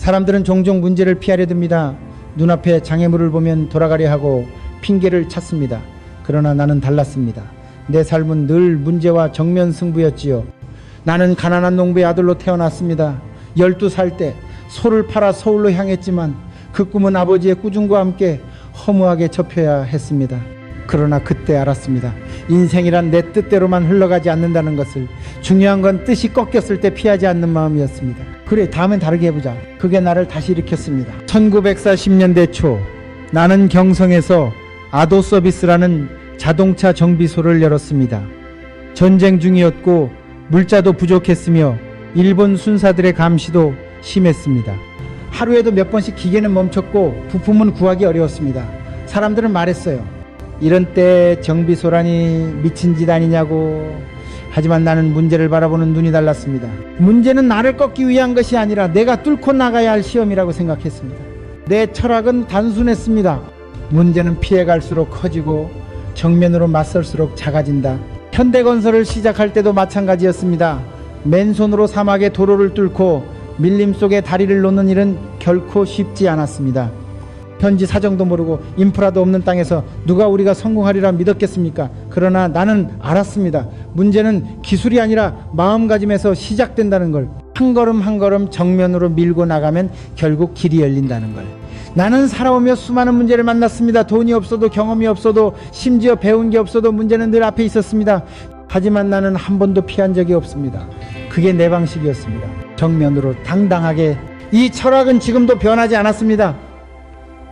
사람들은 종종 문제를 피하려 듭니다. 눈앞에 장애물을 보면 돌아가려 하고 핑계를 찾습니다. 그러나 나는 달랐습니다. 내 삶은 늘 문제와 정면 승부였지요. 나는 가난한 농부의 아들로 태어났습니다. 12살 때 소를 팔아 서울로 향했지만 그 꿈은 아버지의 꾸중과 함께 허무하게 접혀야 했습니다. 그러나 그때 알았습니다. 인생이란 내 뜻대로만 흘러가지 않는다는 것을 중요한 건 뜻이 꺾였을 때 피하지 않는 마음이었습니다. 그래 다음엔 다르게 해보자. 그게 나를 다시 일으켰습니다. 1940년대 초 나는 경성에서 아도 서비스라는 자동차 정비소를 열었습니다. 전쟁 중이었고 물자도 부족했으며 일본 순사들의 감시도 심했습니다. 하루에도 몇 번씩 기계는 멈췄고 부품은 구하기 어려웠습니다. 사람들은 말했어요. 이런 때 정비소라니 미친 짓 아니냐고. 하지만 나는 문제를 바라보는 눈이 달랐습니다. 문제는 나를 꺾기 위한 것이 아니라 내가 뚫고 나가야 할 시험이라고 생각했습니다. 내 철학은 단순했습니다. 문제는 피해갈수록 커지고 정면으로 맞설수록 작아진다. 현대건설을 시작할 때도 마찬가지였습니다. 맨손으로 사막의 도로를 뚫고 밀림 속에 다리를 놓는 일은 결코 쉽지 않았습니다. 현지 사정도 모르고 인프라도 없는 땅에서 누가 우리가 성공하리라 믿었겠습니까? 그러나 나는 알았습니다. 문제는 기술이 아니라 마음가짐에서 시작된다는 걸. 한 걸음 한 걸음 정면으로 밀고 나가면 결국 길이 열린다는 걸. 나는 살아오며 수많은 문제를 만났습니다. 돈이 없어도 경험이 없어도 심지어 배운 게 없어도 문제는 늘 앞에 있었습니다. 하지만 나는 한 번도 피한 적이 없습니다. 그게 내 방식이었습니다. 정면으로 당당하게 이 철학은 지금도 변하지 않았습니다.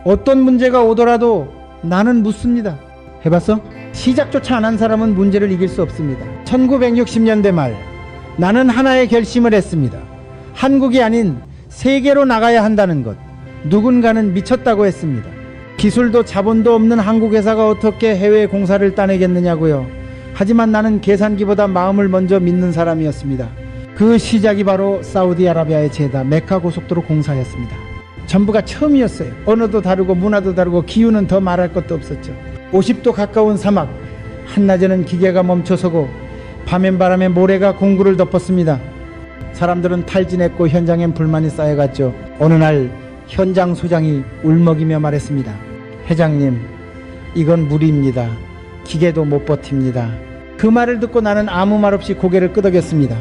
어떤 문제가 오더라도 나는 묻습니다. 해봤어? 시작조차 안 한 사람은 문제를 이길 수 없습니다. 1960년대 말 나는 하나의 결심을 했습니다. 한국이 아닌 세계로 나가야 한다는 것. 누군가는 미쳤다고 했습니다. 기술도 자본도 없는 한국 회사가 어떻게 해외 공사를 따내겠느냐고요. 하지만 나는 계산기보다 마음을 먼저 믿는 사람이었습니다. 그 시작이 바로 사우디아라비아의 제다 메카 고속도로 공사였습니다. 전부가 처음이었어요. 언어도 다르고 문화도 다르고 기후는 더 말할 것도 없었죠. 50도 가까운 사막, 한낮에는 기계가 멈춰서고 밤엔 바람에 모래가 공구를 덮었습니다. 사람들은 탈진했고 현장엔 불만이 쌓여갔죠. 어느 날 현장 소장이 울먹이며 말했습니다. 회장님, 이건 무리입니다. 기계도 못 버팁니다. 그 말을 듣고 나는 아무 말 없이 고개를 끄덕였습니다.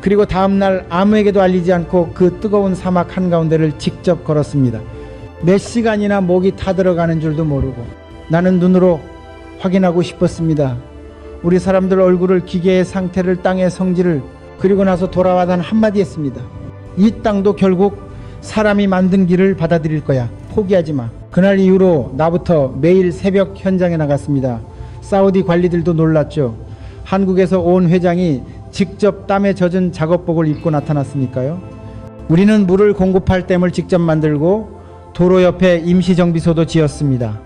그리고 다음날 아무에게도 알리지 않고 그 뜨거운 사막 한가운데를 직접 걸었습니다. 몇 시간이나 목이 타들어가는 줄도 모르고 나는 눈으로 확인하고 싶었습니다. 우리 사람들 얼굴을 기계의 상태를 땅의 성질을 그리고 나서 돌아와 단 한마디 했습니다. 이 땅도 결국 사람이 만든 길을 받아들일 거야. 포기하지 마. 그날 이후로 나부터 매일 새벽 현장에 나갔습니다. 사우디 관리들도 놀랐죠. 한국에서 온 회장이 직접 땀에 젖은 작업복을 입고 나타났으니까요. 우리는 물을 공급할 댐을 직접 만들고 도로 옆에 임시 정비소도 지었습니다.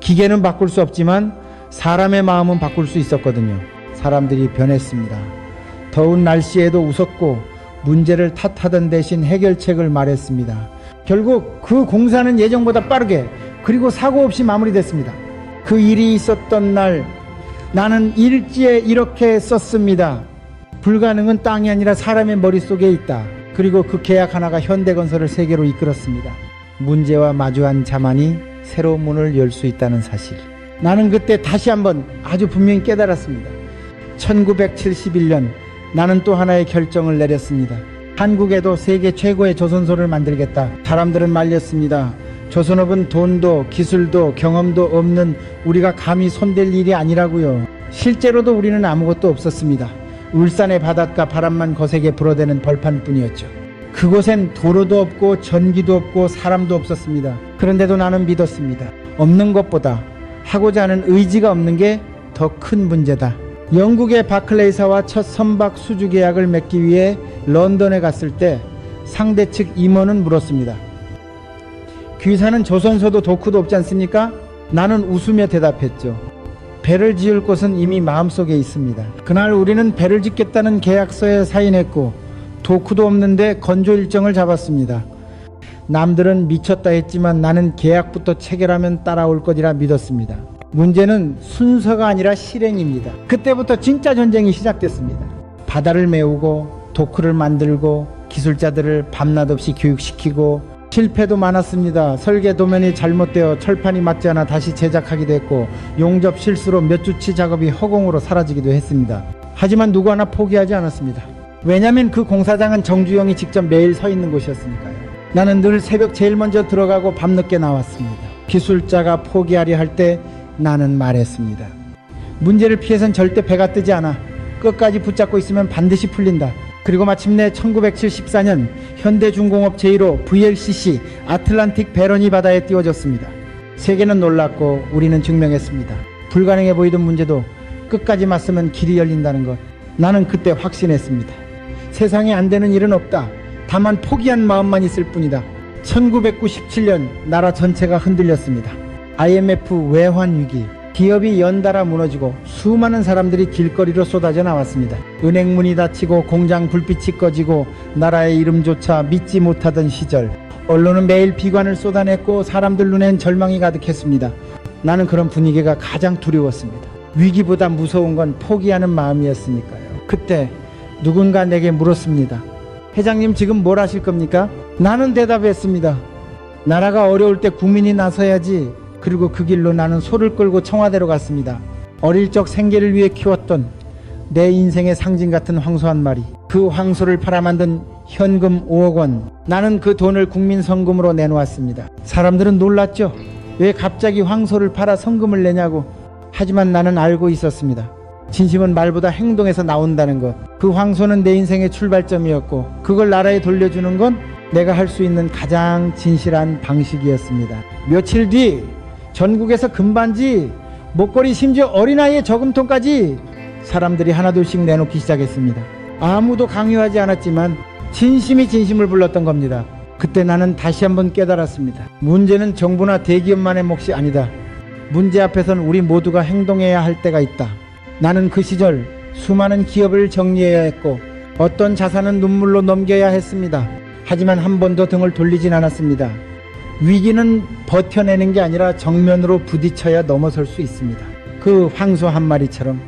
기계는 바꿀 수 없지만 사람의 마음은 바꿀 수 있었거든요. 사람들이 변했습니다. 더운 날씨에도 웃었고 문제를 탓하던 대신 해결책을 말했습니다. 결국 그 공사는 예정보다 빠르게 그리고 사고 없이 마무리됐습니다. 그 일이 있었던 날 나는 일지에 이렇게 썼습니다. 불가능은 땅이 아니라 사람의 머릿속에 있다. 그리고 그 계약 하나가 현대건설을 세계로 이끌었습니다. 문제와 마주한 자만이 새로운 문을 열 수 있다는 사실. 나는 그때 다시 한번 아주 분명히 깨달았습니다. 1971년 나는 또 하나의 결정을 내렸습니다. 한국에도 세계 최고의 조선소를 만들겠다. 사람들은 말렸습니다. 조선업은 돈도 기술도 경험도 없는 우리가 감히 손댈 일이 아니라고요. 실제로도 우리는 아무것도 없었습니다. 울산의 바닷가 바람만 거세게 불어대는 벌판뿐이었죠. 그곳엔 도로도 없고 전기도 없고 사람도 없었습니다. 그런데도 나는 믿었습니다. 없는 것보다 하고자 하는 의지가 없는 게 더 큰 문제다. 영국의 바클레이사와 첫 선박 수주 계약을 맺기 위해 런던에 갔을 때 상대 측 임원은 물었습니다. 귀사는 조선소도 도쿠도 없지 않습니까? 나는 웃으며 대답했죠. 배를 지을 곳은 이미 마음속에 있습니다. 그날 우리는 배를 짓겠다는 계약서에 사인했고 도쿠도 없는데 건조 일정을 잡았습니다. 남들은 미쳤다 했지만 나는 계약부터 체결하면 따라올 것이라 믿었습니다. 문제는 순서가 아니라 실행입니다. 그때부터 진짜 전쟁이 시작됐습니다. 바다를 메우고 도크를 만들고 기술자들을 밤낮 없이 교육시키고 실패도 많았습니다. 설계 도면이 잘못되어 철판이 맞지 않아 다시 제작하기도 했고 용접 실수로 몇 주치 작업이 허공으로 사라지기도 했습니다. 하지만 누구 하나 포기하지 않았습니다. 왜냐하면 그 공사장은 정주영이 직접 매일 서 있는 곳이었으니까요. 나는 늘 새벽 제일 먼저 들어가고 밤늦게 나왔습니다. 기술자가 포기하려 할 때 나는 말했습니다. 문제를 피해선 절대 배가 뜨지 않아. 끝까지 붙잡고 있으면 반드시 풀린다. 그리고 마침내 1974년 현대중공업 제1호 VLCC 아틀란틱 베러니 바다에 띄워졌습니다. 세계는 놀랐고 우리는 증명했습니다. 불가능해 보이던 문제도 끝까지 맞서면 길이 열린다는 것. 나는 그때 확신했습니다. 세상에 안 되는 일은 없다. 다만 포기한 마음만 있을 뿐이다. 1997년 나라 전체가 흔들렸습니다. IMF 외환 위기, 기업이 연달아 무너지고 수많은 사람들이 길거리로 쏟아져 나왔습니다. 은행 문이 닫히고 공장 불빛이 꺼지고 나라의 이름조차 믿지 못하던 시절. 언론은 매일 비관을 쏟아냈고 사람들 눈엔 절망이 가득했습니다. 나는 그런 분위기가 가장 두려웠습니다. 위기보다 무서운 건 포기하는 마음이었으니까요. 그때 누군가 내게 물었습니다. 회장님 지금 뭘 하실 겁니까? 나는 대답했습니다. 나라가 어려울 때 국민이 나서야지. 그리고 그 길로 나는 소를 끌고 청와대로 갔습니다. 어릴 적 생계를 위해 키웠던 내 인생의 상징 같은 황소 한 마리. 그 황소를 팔아 만든 현금 5억 원. 나는 그 돈을 국민 성금으로 내놓았습니다. 사람들은 놀랐죠. 왜 갑자기 황소를 팔아 성금을 내냐고. 하지만 나는 알고 있었습니다. 진심은 말보다 행동에서 나온다는 것. 그 황소는 내 인생의 출발점이었고, 그걸 나라에 돌려주는 건 내가 할 수 있는 가장 진실한 방식이었습니다. 며칠 뒤, 전국에서 금반지, 목걸이, 심지어 어린아이의 저금통까지 사람들이 하나둘씩 내놓기 시작했습니다. 아무도 강요하지 않았지만, 진심이 진심을 불렀던 겁니다. 그때 나는 다시 한번 깨달았습니다. 문제는 정부나 대기업만의 몫이 아니다. 문제 앞에선 우리 모두가 행동해야 할 때가 있다. 나는 그 시절 수많은 기업을 정리해야 했고 어떤 자산은 눈물로 넘겨야 했습니다. 하지만 한 번도 등을 돌리진 않았습니다. 위기는 버텨내는 게 아니라 정면으로 부딪혀야 넘어설 수 있습니다. 그 황소 한 마리처럼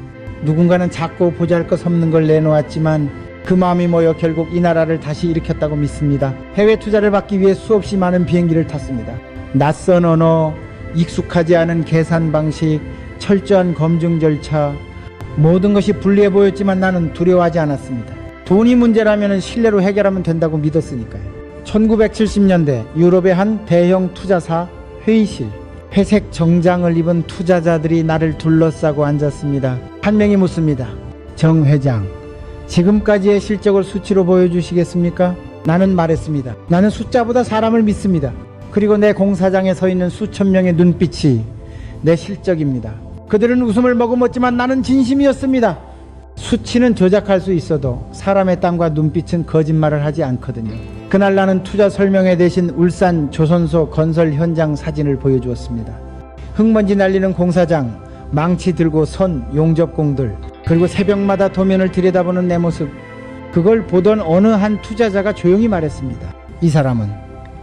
누군가는 작고 보잘것 없는 걸 내놓았지만 그 마음이 모여 결국 이 나라를 다시 일으켰다고 믿습니다. 해외 투자를 받기 위해 수없이 많은 비행기를 탔습니다. 낯선 언어, 익숙하지 않은 계산 방식, 철저한 검증 절차, 모든 것이 불리해 보였지만 나는 두려워하지 않았습니다. 돈이 문제라면 신뢰로 해결하면 된다고 믿었으니까요. 1970년대 유럽의 한 대형 투자사 회의실. 회색 정장을 입은 투자자들이 나를 둘러싸고 앉았습니다. 한 명이 묻습니다. 정 회장, 지금까지의 실적을 수치로 보여주시겠습니까? 나는 말했습니다. 나는 숫자보다 사람을 믿습니다. 그리고 내 공사장에 서 있는 수천 명의 눈빛이 내 실적입니다. 그들은 웃음을 머금었지만 나는 진심이었습니다. 수치는 조작할 수 있어도 사람의 땀과 눈빛은 거짓말을 하지 않거든요. 그날 나는 투자 설명회 대신 울산 조선소 건설 현장 사진을 보여주었습니다. 흙먼지 날리는 공사장, 망치 들고 선 용접공들, 그리고 새벽마다 도면을 들여다보는 내 모습. 그걸 보던 어느 한 투자자가 조용히 말했습니다. 이 사람은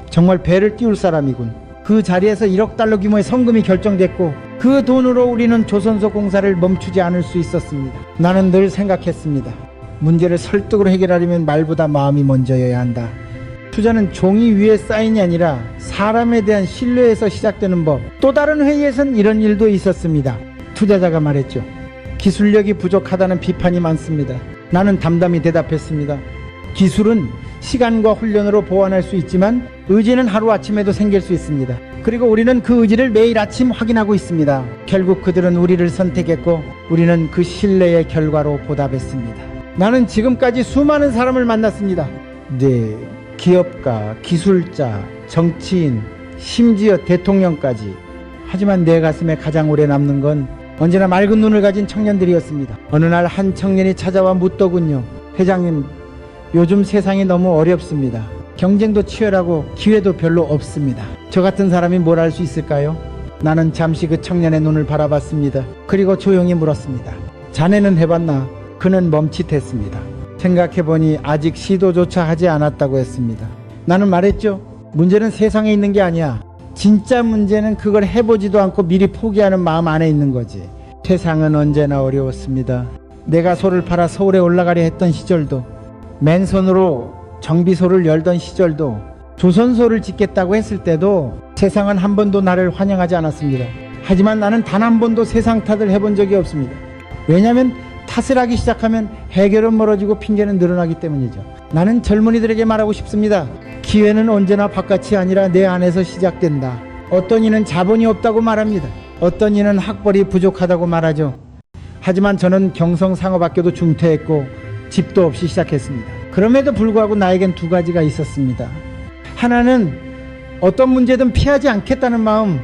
정말 배를 띄울 사람이군. 그 자리에서 1억 달러 규모의 성금이 결정됐고 그 돈으로 우리는 조선소 공사를 멈추지 않을 수 있었습니다. 나는 늘 생각했습니다. 문제를 설득으로 해결하려면 말보다 마음이 먼저여야 한다. 투자는 종이 위에 사인이 아니라 사람에 대한 신뢰에서 시작되는 법. 또 다른 회의에선 이런 일도 있었습니다. 투자자가 말했죠. 기술력이 부족하다는 비판이 많습니다. 나는 담담히 대답했습니다. 기술은 시간과 훈련으로 보완할 수 있지만 의지는 하루아침에도 생길 수 있습니다. 그리고 우리는 그 의지를 매일 아침 확인하고 있습니다. 결국 그들은 우리를 선택했고 우리는 그 신뢰의 결과로 보답했습니다. 나는 지금까지 수많은 사람을 만났습니다. 네, 기업가, 기술자, 정치인, 심지어 대통령까지. 하지만 내 가슴에 가장 오래 남는 건 언제나 맑은 눈을 가진 청년들이었습니다. 어느 날 한 청년이 찾아와 묻더군요. 회장님, 요즘 세상이 너무 어렵습니다. 경쟁도 치열하고 기회도 별로 없습니다. 저 같은 사람이 뭘 할 수 있을까요? 나는 잠시 그 청년의 눈을 바라봤습니다. 그리고 조용히 물었습니다. 자네는 해봤나? 그는 멈칫했습니다. 생각해보니 아직 시도조차 하지 않았다고 했습니다. 나는 말했죠. 문제는 세상에 있는 게 아니야. 진짜 문제는 그걸 해보지도 않고 미리 포기하는 마음 안에 있는 거지. 세상은 언제나 어려웠습니다. 내가 소를 팔아 서울에 올라가려 했던 시절도 맨손으로 정비소를 열던 시절도 조선소를 짓겠다고 했을 때도 세상은 한 번도 나를 환영하지 않았습니다. 하지만 나는 단 한 번도 세상 탓을 해본 적이 없습니다. 왜냐하면 탓을 하기 시작하면 해결은 멀어지고 핑계는 늘어나기 때문이죠. 나는 젊은이들에게 말하고 싶습니다. 기회는 언제나 바깥이 아니라 내 안에서 시작된다. 어떤 이는 자본이 없다고 말합니다. 어떤 이는 학벌이 부족하다고 말하죠. 하지만 저는 경성상업학교도 중퇴했고 집도 없이 시작했습니다. 그럼에도 불구하고 나에겐 두 가지가 있었습니다. 하나는 어떤 문제든 피하지 않겠다는 마음,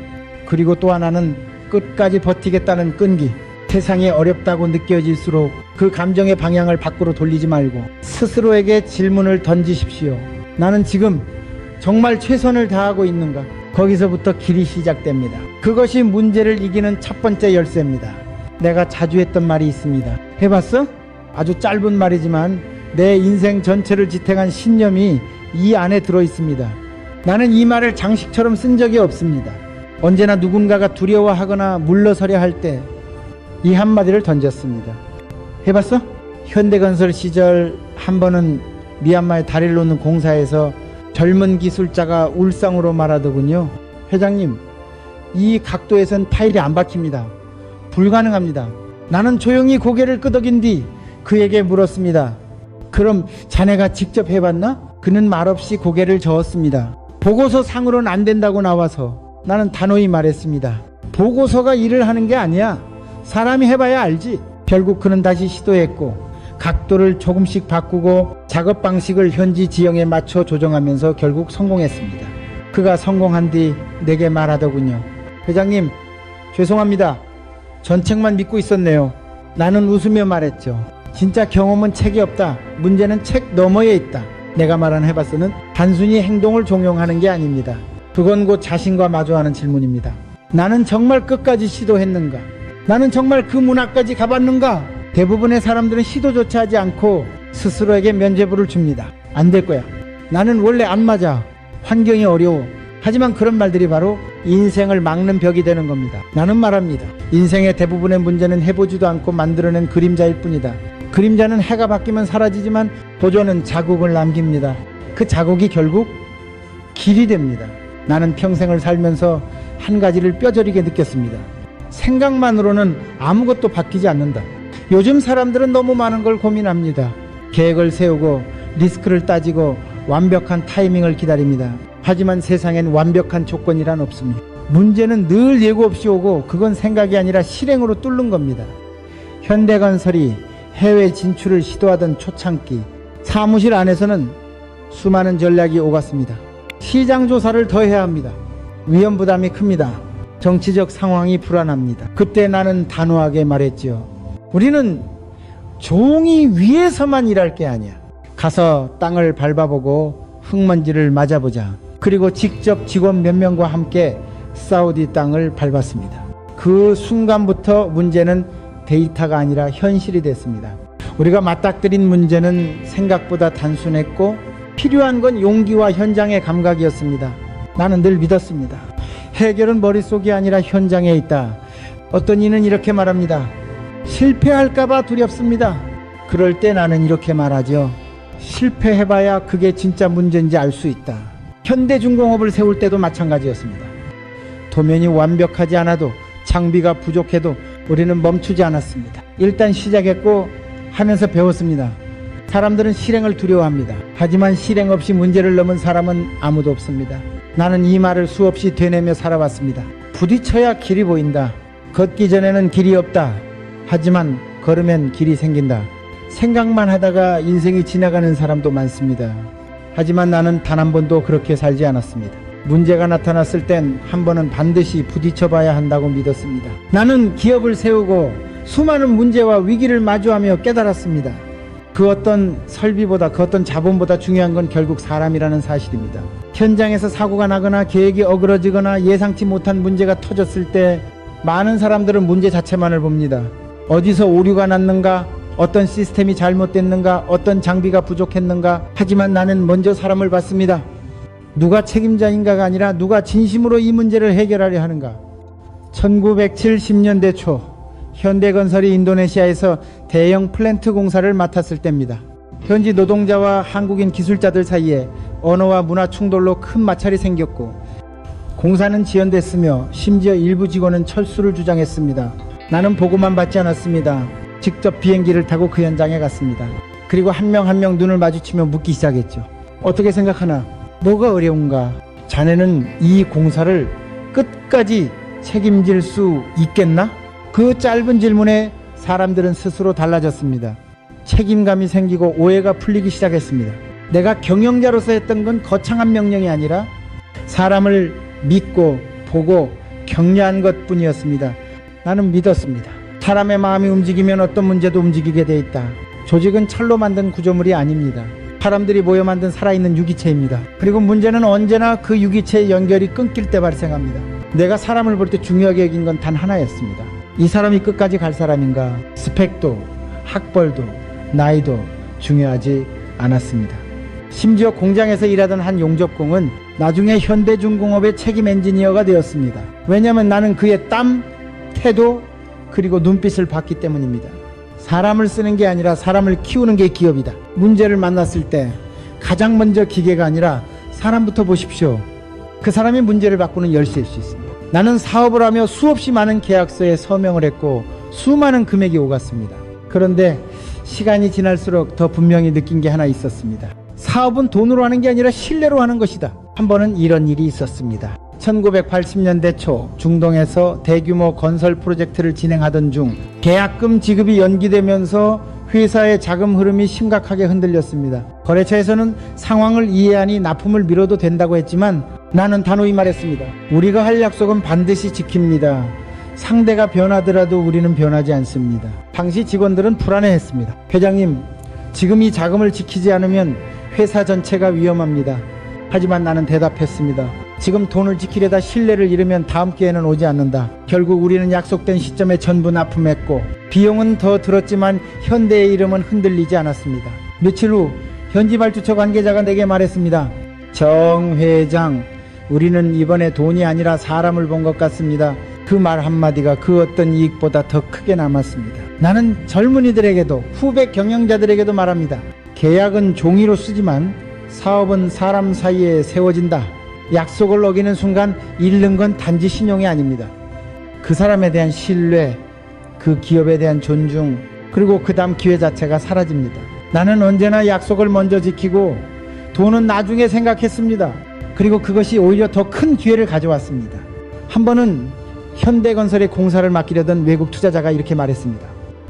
그리고 또 하나는 끝까지 버티겠다는 끈기. 세상이 어렵다고 느껴질수록 그 감정의 방향을 밖으로 돌리지 말고 스스로에게 질문을 던지십시오. 나는 지금 정말 최선을 다하고 있는가? 거기서부터 길이 시작됩니다. 그것이 문제를 이기는 첫 번째 열쇠입니다. 내가 자주 했던 말이 있습니다. 해봤어? 아주 짧은 말이지만 내 인생 전체를 지탱한 신념이 이 안에 들어 있습니다. 나는 이 말을 장식처럼 쓴 적이 없습니다. 언제나 누군가가 두려워하거나 물러서려 할 때 이 한마디를 던졌습니다. 해봤어? 현대건설 시절 한 번은 미얀마에 다리를 놓는 공사에서 젊은 기술자가 울상으로 말하더군요. 회장님, 이 각도에선 타일이 안 박힙니다. 불가능합니다. 나는 조용히 고개를 끄덕인 뒤 그에게 물었습니다. 그럼 자네가 직접 해봤나? 그는 말없이 고개를 저었습니다. 보고서 상으로는 안 된다고 나와서 나는 단호히 말했습니다. 보고서가 일을 하는 게 아니야. 사람이 해봐야 알지. 결국 그는 다시 시도했고 각도를 조금씩 바꾸고 작업 방식을 현지 지형에 맞춰 조정하면서 결국 성공했습니다. 그가 성공한 뒤 내게 말하더군요. 회장님, 죄송합니다. 전책만 믿고 있었네요. 나는 웃으며 말했죠. 진짜 경험은 책이 없다. 문제는 책 너머에 있다. 내가 말한 해봤어는 단순히 행동을 종용하는 게 아닙니다. 그건 곧 자신과 마주하는 질문입니다. 나는 정말 끝까지 시도했는가? 나는 정말 그 문화까지 가봤는가? 대부분의 사람들은 시도조차 하지 않고 스스로에게 면죄부를 줍니다. 안 될 거야. 나는 원래 안 맞아. 환경이 어려워. 하지만 그런 말들이 바로 인생을 막는 벽이 되는 겁니다. 나는 말합니다. 인생의 대부분의 문제는 해보지도 않고 만들어낸 그림자일 뿐이다. 그림자는 해가 바뀌면 사라지지만 도전은 자국을 남깁니다. 그 자국이 결국 길이 됩니다. 나는 평생을 살면서 한 가지를 뼈저리게 느꼈습니다. 생각만으로는 아무것도 바뀌지 않는다. 요즘 사람들은 너무 많은 걸 고민합니다. 계획을 세우고 리스크를 따지고 완벽한 타이밍을 기다립니다. 하지만 세상엔 완벽한 조건이란 없습니다. 문제는 늘 예고 없이 오고 그건 생각이 아니라 실행으로 뚫는 겁니다. 현대건설이 해외 진출을 시도하던 초창기 사무실 안에서는 수많은 전략이 오갔습니다. 시장 조사를 더 해야 합니다. 위험 부담이 큽니다. 정치적 상황이 불안합니다. 그때 나는 단호하게 말했지요. 우리는 종이 위에서만 일할 게 아니야. 가서 땅을 밟아보고 흙먼지를 맞아보자. 그리고 직접 직원 몇 명과 함께 사우디 땅을 밟았습니다. 그 순간부터 문제는 데이터가 아니라 현실이 됐습니다. 우리가 맞닥뜨린 문제는 생각보다 단순했고 필요한 건 용기와 현장의 감각이었습니다. 나는 늘 믿었습니다. 해결은 머릿속이 아니라 현장에 있다. 어떤 이는 이렇게 말합니다. 실패할까봐 두렵습니다. 그럴 때 나는 이렇게 말하죠. 실패해봐야 그게 진짜 문제인지 알 수 있다. 현대중공업을 세울 때도 마찬가지였습니다. 도면이 완벽하지 않아도 장비가 부족해도 우리는 멈추지 않았습니다. 일단 시작했고 하면서 배웠습니다. 사람들은 실행을 두려워합니다. 하지만 실행 없이 문제를 넘은 사람은 아무도 없습니다. 나는 이 말을 수없이 되뇌며 살아왔습니다. 부딪혀야 길이 보인다. 걷기 전에는 길이 없다. 하지만 걸으면 길이 생긴다. 생각만 하다가 인생이 지나가는 사람도 많습니다. 하지만 나는 단 한 번도 그렇게 살지 않았습니다. 문제가 나타났을 땐 한 번은 반드시 부딪혀 봐야 한다고 믿었습니다. 나는 기업을 세우고 수많은 문제와 위기를 마주하며 깨달았습니다. 그 어떤 설비보다 그 어떤 자본보다 중요한 건 결국 사람이라는 사실입니다. 현장에서 사고가 나거나 계획이 어그러지거나 예상치 못한 문제가 터졌을 때 많은 사람들은 문제 자체만을 봅니다. 어디서 오류가 났는가, 어떤 시스템이 잘못됐는가, 어떤 장비가 부족했는가. 하지만 나는 먼저 사람을 봤습니다. 누가 책임자인가가 아니라 누가 진심으로 이 문제를 해결하려 하는가. 1970년대 초 현대건설이 인도네시아에서 대형 플랜트 공사를 맡았을 때입니다. 현지 노동자와 한국인 기술자들 사이에 언어와 문화 충돌로 큰 마찰이 생겼고 공사는 지연됐으며 심지어 일부 직원은 철수를 주장했습니다. 나는 보고만 받지 않았습니다. 직접 비행기를 타고 그 현장에 갔습니다. 그리고 한명 한 명 눈을 마주치며 묻기 시작했죠. 어떻게 생각하나? 뭐가 어려운가? 자네는 이 공사를 끝까지 책임질 수 있겠나? 그 짧은 질문에 사람들은 스스로 달라졌습니다. 책임감이 생기고 오해가 풀리기 시작했습니다. 내가 경영자로서 했던 건 거창한 명령이 아니라 사람을 믿고 보고 격려한 것 뿐이었습니다. 나는 믿었습니다. 사람의 마음이 움직이면 어떤 문제도 움직이게 돼 있다. 조직은 철로 만든 구조물이 아닙니다. 사람들이 모여 만든 살아있는 유기체입니다. 그리고 문제는 언제나 그 유기체의 연결이 끊길 때 발생합니다. 내가 사람을 볼 때 중요하게 여긴 건 단 하나였습니다. 이 사람이 끝까지 갈 사람인가? 스펙도, 학벌도, 나이도 중요하지 않았습니다. 심지어 공장에서 일하던 한 용접공은 나중에 현대중공업의 책임 엔지니어가 되었습니다. 왜냐하면 나는 그의 땀, 태도, 그리고 눈빛을 봤기 때문입니다. 사람을 쓰는 게 아니라 사람을 키우는 게 기업이다. 문제를 만났을 때 가장 먼저 기계가 아니라 사람부터 보십시오. 그 사람이 문제를 바꾸는 열쇠일 수 있습니다. 나는 사업을 하며 수없이 많은 계약서에 서명을 했고 수많은 금액이 오갔습니다. 그런데 시간이 지날수록 더 분명히 느낀 게 하나 있었습니다. 사업은 돈으로 하는 게 아니라 신뢰로 하는 것이다. 한 번은 이런 일이 있었습니다. 1980년대 초 중동에서 대규모 건설 프로젝트를 진행하던 중 계약금 지급이 연기되면서 회사의 자금 흐름이 심각하게 흔들렸습니다. 거래처에서는 상황을 이해하니 납품을 미뤄도 된다고 했지만 나는 단호히 말했습니다. 우리가 할 약속은 반드시 지킵니다. 상대가 변하더라도 우리는 변하지 않습니다. 당시 직원들은 불안해했습니다. 회장님, 지금 이 자금을 지키지 않으면 회사 전체가 위험합니다. 하지만 나는 대답했습니다. 지금 돈을 지키려다 신뢰를 잃으면 다음 기회는 오지 않는다. 결국 우리는 약속된 시점에 전부 납품했고 비용은 더 들었지만 현대의 이름은 흔들리지 않았습니다. 며칠 후 현지 발주처 관계자가 내게 말했습니다. 정 회장, 우리는 이번에 돈이 아니라 사람을 본 것 같습니다. 그 말 한마디가 그 어떤 이익보다 더 크게 남았습니다. 나는 젊은이들에게도 후배 경영자들에게도 말합니다. 계약은 종이로 쓰지만 사업은 사람 사이에 세워진다. 약속을 어기는 순간 잃는 건 단지 신용이 아닙니다. 그 사람에 대한 신뢰, 그 기업에 대한 존중, 그리고 그 다음 기회 자체가 사라집니다. 나는 언제나 약속을 먼저 지키고 돈은 나중에 생각했습니다. 그리고 그것이 오히려 더 큰 기회를 가져왔습니다. 한 번은 현대건설의 공사를 맡기려던 외국 투자자가 이렇게 말했습니다.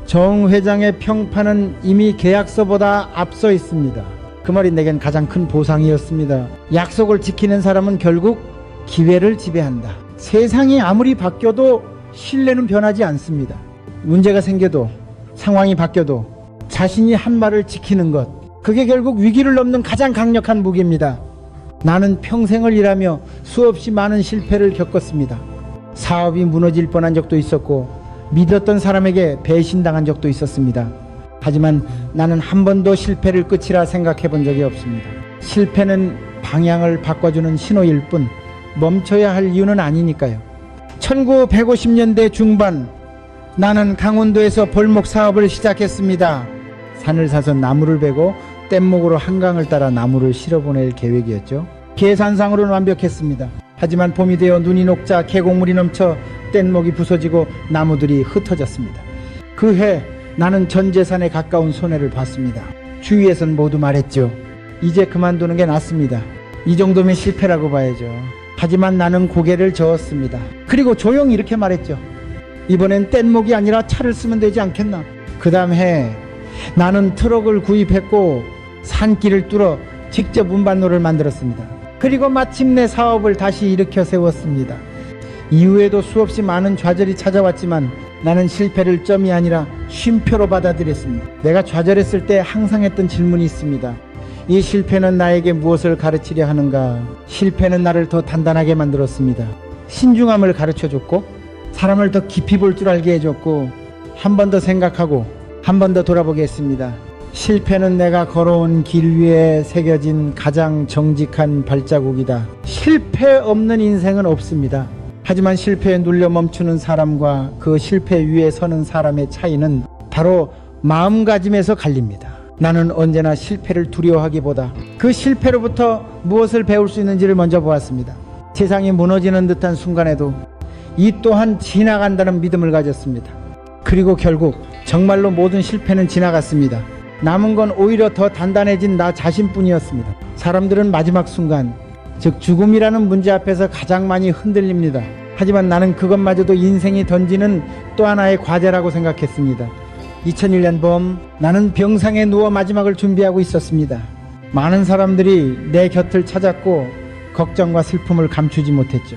정 회장의 평판은 이미 계약서보다 앞서 있습니다. 그 말이 내겐 가장 큰 보상이었습니다. 약속을 지키는 사람은 결국 기회를 지배한다. 세상이 아무리 바뀌어도 신뢰는 변하지 않습니다. 문제가 생겨도 상황이 바뀌어도 자신이 한 말을 지키는 것. 그게 결국 위기를 넘는 가장 강력한 무기입니다. 나는 평생을 일하며 수없이 많은 실패를 겪었습니다. 사업이 무너질 뻔한 적도 있었고 믿었던 사람에게 배신당한 적도 있었습니다. 하지만 나는 한 번도 실패를 끝이라 생각해 본 적이 없습니다. 실패는 방향을 바꿔주는 신호일 뿐 멈춰야 할 이유는 아니니까요. 1950년대 중반 나는 강원도에서 벌목 사업을 시작했습니다. 산을 사서 나무를 베고 뗏목으로 한강을 따라 나무를 실어보낼 계획이었죠. 계산상으로는 완벽했습니다. 하지만 봄이 되어 눈이 녹자 계곡물이 넘쳐 뗏목이 부서지고 나무들이 흩어졌습니다. 그해 나는 전 재산에 가까운 손해를 봤습니다. 주위에선 모두 말했죠. 이제 그만두는 게 낫습니다. 이 정도면 실패라고 봐야죠. 하지만 나는 고개를 저었습니다. 그리고 조용히 이렇게 말했죠. 이번엔 뗏목이 아니라 차를 쓰면 되지 않겠나. 그 다음 해 나는 트럭을 구입했고 산길을 뚫어 직접 운반로를 만들었습니다. 그리고 마침내 사업을 다시 일으켜 세웠습니다. 이후에도 수없이 많은 좌절이 찾아왔지만 나는 실패를 점이 아니라 쉼표로 받아들였습니다. 내가 좌절했을 때 항상 했던 질문이 있습니다. 이 실패는 나에게 무엇을 가르치려 하는가? 실패는 나를 더 단단하게 만들었습니다. 신중함을 가르쳐 줬고, 사람을 더 깊이 볼 줄 알게 해줬고, 한 번 더 생각하고, 한 번 더 돌아보게 했습니다. 실패는 내가 걸어온 길 위에 새겨진 가장 정직한 발자국이다. 실패 없는 인생은 없습니다. 하지만 실패에 눌려 멈추는 사람과 그 실패 위에 서는 사람의 차이는 바로 마음가짐에서 갈립니다. 나는 언제나 실패를 두려워하기보다 그 실패로부터 무엇을 배울 수 있는지를 먼저 보았습니다. 세상이 무너지는 듯한 순간에도 이 또한 지나간다는 믿음을 가졌습니다. 그리고 결국 정말로 모든 실패는 지나갔습니다. 남은 건 오히려 더 단단해진 나 자신뿐이었습니다. 사람들은 마지막 순간, 즉 죽음이라는 문제 앞에서 가장 많이 흔들립니다. 하지만 나는 그것마저도 인생이 던지는 또 하나의 과제라고 생각했습니다. 2001년 봄 나는 병상에 누워 마지막을 준비하고 있었습니다. 많은 사람들이 내 곁을 찾았고 걱정과 슬픔을 감추지 못했죠.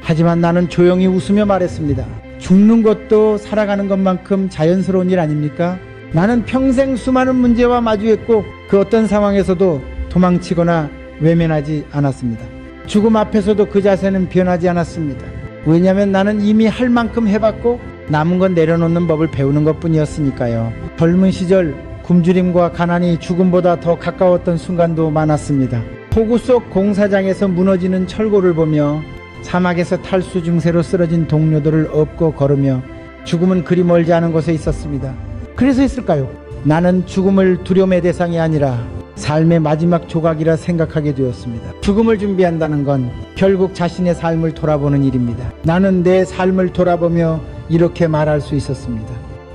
하지만 나는 조용히 웃으며 말했습니다. 죽는 것도 살아가는 것만큼 자연스러운 일 아닙니까? 나는 평생 수많은 문제와 마주했고 그 어떤 상황에서도 도망치거나 외면하지 않았습니다. 죽음 앞에서도 그 자세는 변하지 않았습니다. 왜냐하면 나는 이미 할 만큼 해봤고 남은 건 내려놓는 법을 배우는 것 뿐이었으니까요. 젊은 시절 굶주림과 가난이 죽음보다 더 가까웠던 순간도 많았습니다. 폭우 속 공사장에서 무너지는 철골을 보며 사막에서 탈수 증세로 쓰러진 동료들을 업고 걸으며 죽음은 그리 멀지 않은 곳에 있었습니다. 그래서였을까요? 나는 죽음을 두려움의 대상이 아니라 삶의 마지막 조각이라 생각하게 되었습니다. 죽음을 준비한다는 건 결국 자신의 삶을 돌아보는 일입니다. 나는 내 삶을 돌아보며 이렇게 말할 수 있었습니다.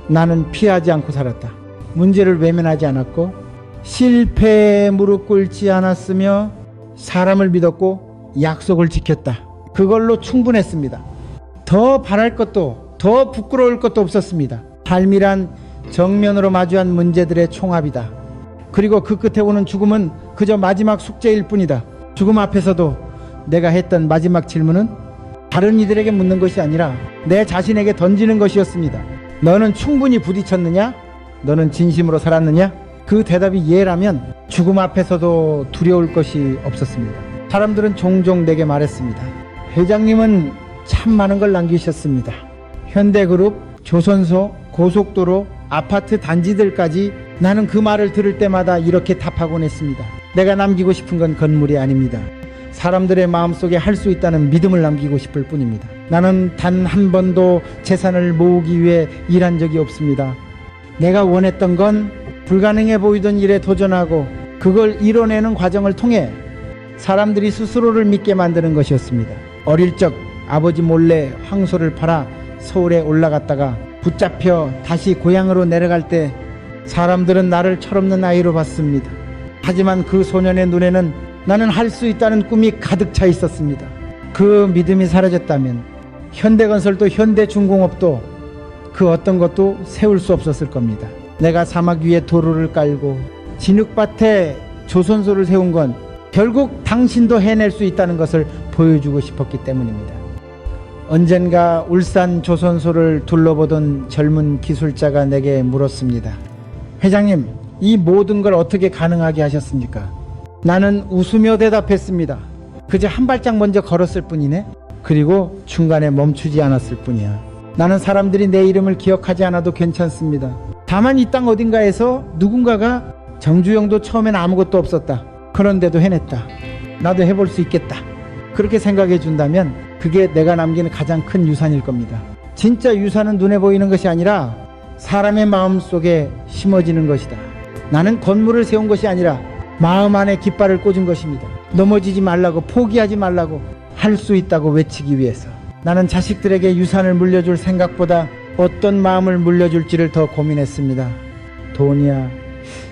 나는 피하지 않고 살았다. 문제를 외면하지 않았고 실패에 무릎 꿇지 않았으며 사람을 믿었고 약속을 지켰다. 그걸로 충분했습니다. 더 바랄 것도 더 부끄러울 것도 없었습니다. 삶이란 정면으로 마주한 문제들의 총합이다. 그리고 그 끝에 오는 죽음은 그저 마지막 숙제일 뿐이다. 죽음 앞에서도 내가 했던 마지막 질문은 다른 이들에게 묻는 것이 아니라 내 자신에게 던지는 것이었습니다. 너는 충분히 부딪혔느냐? 너는 진심으로 살았느냐? 그 대답이 예라면 죽음 앞에서도 두려울 것이 없었습니다. 사람들은 종종 내게 말했습니다. 회장님은 참 많은 걸 남기셨습니다. 현대그룹, 조선소, 고속도로, 아파트 단지들까지 나는 그 말을 들을 때마다 이렇게 답하곤 했습니다. 내가 남기고 싶은 건 건물이 아닙니다. 사람들의 마음속에 할 수 있다는 믿음을 남기고 싶을 뿐입니다. 나는 단 한 번도 재산을 모으기 위해 일한 적이 없습니다. 내가 원했던 건 불가능해 보이던 일에 도전하고 그걸 이뤄내는 과정을 통해 사람들이 스스로를 믿게 만드는 것이었습니다. 어릴 적 아버지 몰래 황소를 팔아 서울에 올라갔다가 붙잡혀 다시 고향으로 내려갈 때 사람들은 나를 철없는 아이로 봤습니다. 하지만 그 소년의 눈에는 나는 할 수 있다는 꿈이 가득 차 있었습니다. 그 믿음이 사라졌다면 현대건설도 현대중공업도 그 어떤 것도 세울 수 없었을 겁니다. 내가 사막 위에 도로를 깔고 진흙밭에 조선소를 세운 건 결국 당신도 해낼 수 있다는 것을 보여주고 싶었기 때문입니다. 언젠가 울산 조선소를 둘러보던 젊은 기술자가 내게 물었습니다. 회장님, 이 모든 걸 어떻게 가능하게 하셨습니까? 나는 웃으며 대답했습니다. 그저 한 발짝 먼저 걸었을 뿐이네. 그리고 중간에 멈추지 않았을 뿐이야. 나는 사람들이 내 이름을 기억하지 않아도 괜찮습니다. 다만 이 땅 어딘가에서 누군가가 정주영도 처음엔 아무것도 없었다. 그런데도 해냈다. 나도 해볼 수 있겠다. 그렇게 생각해 준다면 그게 내가 남기는 가장 큰 유산일 겁니다. 진짜 유산은 눈에 보이는 것이 아니라 사람의 마음 속에 심어지는 것이다. 나는 건물을 세운 것이 아니라 마음 안에 깃발을 꽂은 것입니다. 넘어지지 말라고 포기하지 말라고 할 수 있다고 외치기 위해서 나는 자식들에게 유산을 물려줄 생각보다 어떤 마음을 물려줄지를 더 고민했습니다. 돈이야.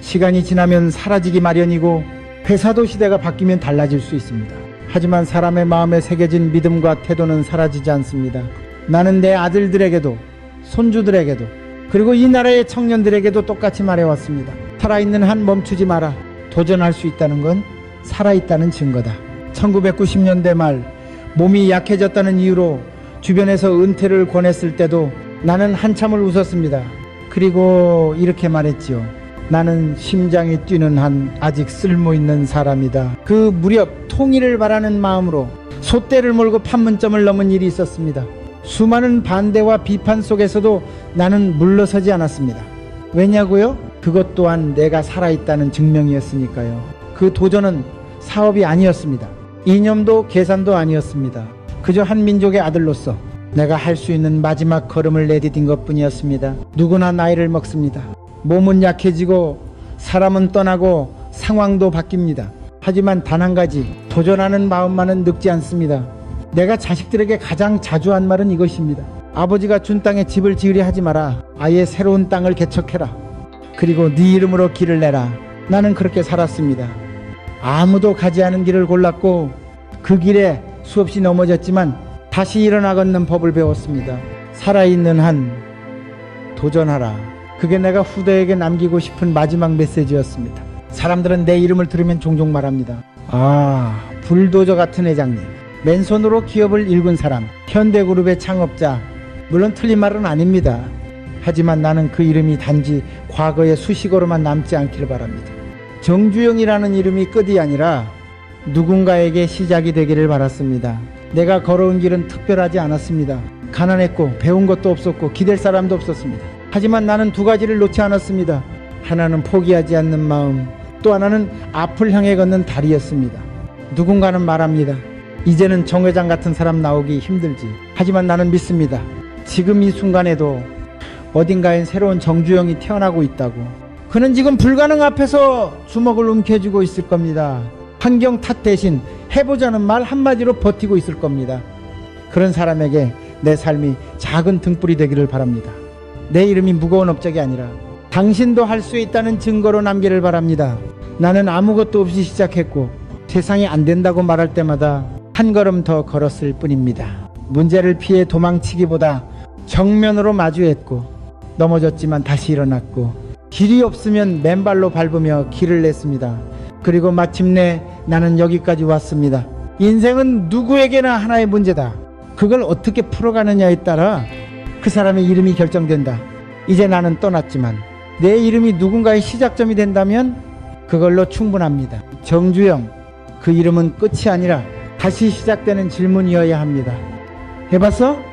시간이 지나면 사라지기 마련이고 회사도 시대가 바뀌면 달라질 수 있습니다. 하지만 사람의 마음에 새겨진 믿음과 태도는 사라지지 않습니다. 나는 내 아들들에게도 손주들에게도 그리고 이 나라의 청년들에게도 똑같이 말해왔습니다. 살아있는 한 멈추지 마라. 도전할 수 있다는 건 살아있다는 증거다. 1990년대 말 몸이 약해졌다는 이유로 주변에서 은퇴를 권했을 때도 나는 한참을 웃었습니다. 그리고 이렇게 말했지요. 나는 심장이 뛰는 한 아직 쓸모 있는 사람이다. 그 무렵 통일을 바라는 마음으로 소떼를 몰고 판문점을 넘은 일이 있었습니다. 수많은 반대와 비판 속에서도 나는 물러서지 않았습니다. 왜냐고요? 그것 또한 내가 살아있다는 증명이었으니까요. 그 도전은 사업이 아니었습니다. 이념도 계산도 아니었습니다. 그저 한 민족의 아들로서 내가 할 수 있는 마지막 걸음을 내디딘 것 뿐이었습니다. 누구나 나이를 먹습니다. 몸은 약해지고 사람은 떠나고 상황도 바뀝니다. 하지만 단 한 가지 도전하는 마음만은 늙지 않습니다. 내가 자식들에게 가장 자주 한 말은 이것입니다. 아버지가 준 땅에 집을 지으려 하지 마라. 아예 새로운 땅을 개척해라. 그리고 네 이름으로 길을 내라. 나는 그렇게 살았습니다. 아무도 가지 않은 길을 골랐고 그 길에 수없이 넘어졌지만 다시 일어나 걷는 법을 배웠습니다. 살아있는 한 도전하라. 그게 내가 후대에게 남기고 싶은 마지막 메시지였습니다. 사람들은 내 이름을 들으면 종종 말합니다. 아, 불도저 같은 회장님. 맨손으로 기업을 일군 사람. 현대그룹의 창업자. 물론 틀린 말은 아닙니다. 하지만 나는 그 이름이 단지 과거의 수식어로만 남지 않기를 바랍니다. 정주영이라는 이름이 끝이 아니라 누군가에게 시작이 되기를 바랐습니다. 내가 걸어온 길은 특별하지 않았습니다. 가난했고 배운 것도 없었고 기댈 사람도 없었습니다. 하지만 나는 두 가지를 놓지 않았습니다. 하나는 포기하지 않는 마음, 또 하나는 앞을 향해 걷는 다리였습니다. 누군가는 말합니다. 이제는 정 회장 같은 사람 나오기 힘들지. 하지만 나는 믿습니다. 지금 이 순간에도 어딘가엔 새로운 정주영이 태어나고 있다고. 그는 지금 불가능 앞에서 주먹을 움켜쥐고 있을 겁니다. 환경 탓 대신 해보자는 말 한마디로 버티고 있을 겁니다. 그런 사람에게 내 삶이 작은 등불이 되기를 바랍니다. 내 이름이 무거운 업적이 아니라 당신도 할 수 있다는 증거로 남기를 바랍니다. 나는 아무것도 없이 시작했고 세상이 안 된다고 말할 때마다 한 걸음 더 걸었을 뿐입니다. 문제를 피해 도망치기보다 정면으로 마주했고 넘어졌지만 다시 일어났고 길이 없으면 맨발로 밟으며 길을 냈습니다. 그리고 마침내 나는 여기까지 왔습니다. 인생은 누구에게나 하나의 문제다. 그걸 어떻게 풀어가느냐에 따라 그 사람의 이름이 결정된다. 이제 나는 떠났지만 내 이름이 누군가의 시작점이 된다면 그걸로 충분합니다. 정주영, 그 이름은 끝이 아니라 다시 시작되는 질문이어야 합니다. 해봤어?